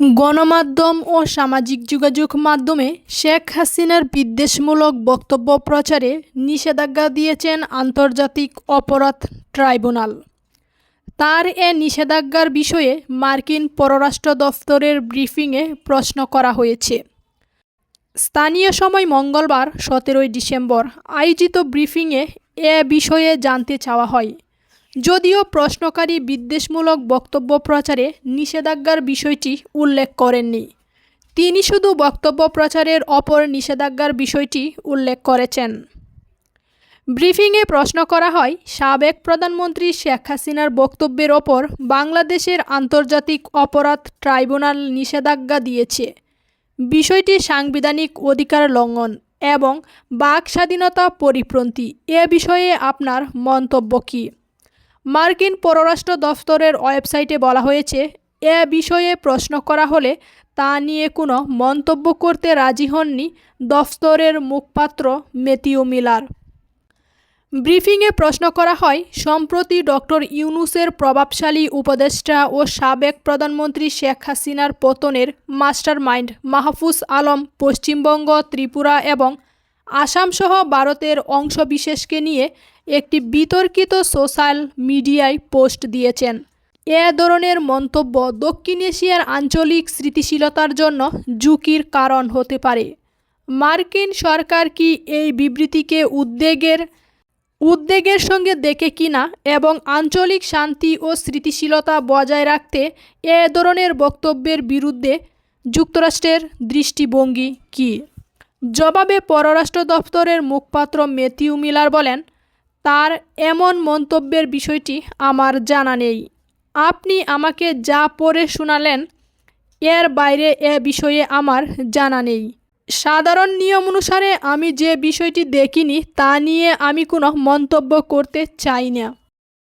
গণমাধ্যম ও সামাজিক যোগাযোগ মাধ্যমে শেখ হাসিনার বিদ্বেষমূলক বক্তব্য প্রচারে নিষেধাজ্ঞা দিয়েছেন আন্তর্জাতিক অপরাধ ট্রাইব্যুনাল। তার এ নিষেধাজ্ঞার বিষয়ে মার্কিন পররাষ্ট্র দফতরের ব্রিফিংয়ে প্রশ্ন করা হয়েছে। স্থানীয় সময় মঙ্গলবার, সতেরোই ডিসেম্বর, আয়োজিত ব্রিফিংয়ে এ বিষয়ে জানতে চাওয়া হয়। যদিও প্রশ্নকারী বিদ্বেষমূলক বক্তব্য প্রচারে নিষেধাজ্ঞার বিষয়টি উল্লেখ করেননি। তিনি শুধু বক্তব্য প্রচারের অপর নিষেধাজ্ঞার বিষয়টি উল্লেখ করেছেন। ব্রিফিংয়ে প্রশ্ন করা হয়, সাবেক প্রধানমন্ত্রী শেখ হাসিনার বক্তব্যের ওপর বাংলাদেশের আন্তর্জাতিক অপরাধ ট্রাইব্যুনাল নিষেধাজ্ঞা দিয়েছে। বিষয়টি সাংবিধানিক অধিকার লঙ্ঘন এবং বাক স্বাধীনতা পরিপ্রন্থী এ বিষয়ে আপনার মন্তব্য কী? মার্কিন পররাষ্ট্র দফতরের ওয়েবসাইটে বলা হয়েছে, এ বিষয়ে প্রশ্ন করা হলে তা নিয়ে কোনো মন্তব্য করতে রাজি হননি দফতরের মুখপাত্র মেথিউ মিলার। ব্রিফিংয়ে প্রশ্ন করা হয়, সম্প্রতি ডক্টর ইউনুসের প্রভাবশালী উপদেষ্টা ও সাবেক প্রধানমন্ত্রী শেখ হাসিনার পতনের মাস্টারমাইন্ড মাহফুজ আলম পশ্চিমবঙ্গ, ত্রিপুরা এবং আসামসহ ভারতের অংশবিশেষকে নিয়ে একটি বিতর্কিত সোশ্যাল মিডিয়ায় পোস্ট দিয়েছেন। এ ধরনের মন্তব্য দক্ষিণ এশিয়ার আঞ্চলিক স্মৃতিশীলতার জন্য ঝুঁকির কারণ হতে পারে। মার্কিন সরকার কি এই বিবৃতিকে উদ্বেগের উদ্বেগের সঙ্গে দেখে কিনা এবং আঞ্চলিক শান্তি ও স্মৃতিশীলতা বজায় রাখতে এ ধরনের বক্তব্যের বিরুদ্ধে যুক্তরাষ্ট্রের দৃষ্টিভঙ্গি কী? জবাবে পররাষ্ট্র দপ্তরের মুখপাত্র মেথিউ মিলার বলেন, তার এমন মন্তব্যের বিষয়টি আমার জানা নেই। আপনি আমাকে যা পড়ে শোনালেন, এর বাইরে এ বিষয়ে আমার জানা নেই। সাধারণ নিয়ম অনুসারে আমি যে বিষয়টি দেখিনি তা নিয়ে আমি কোনো মন্তব্য করতে চাই না।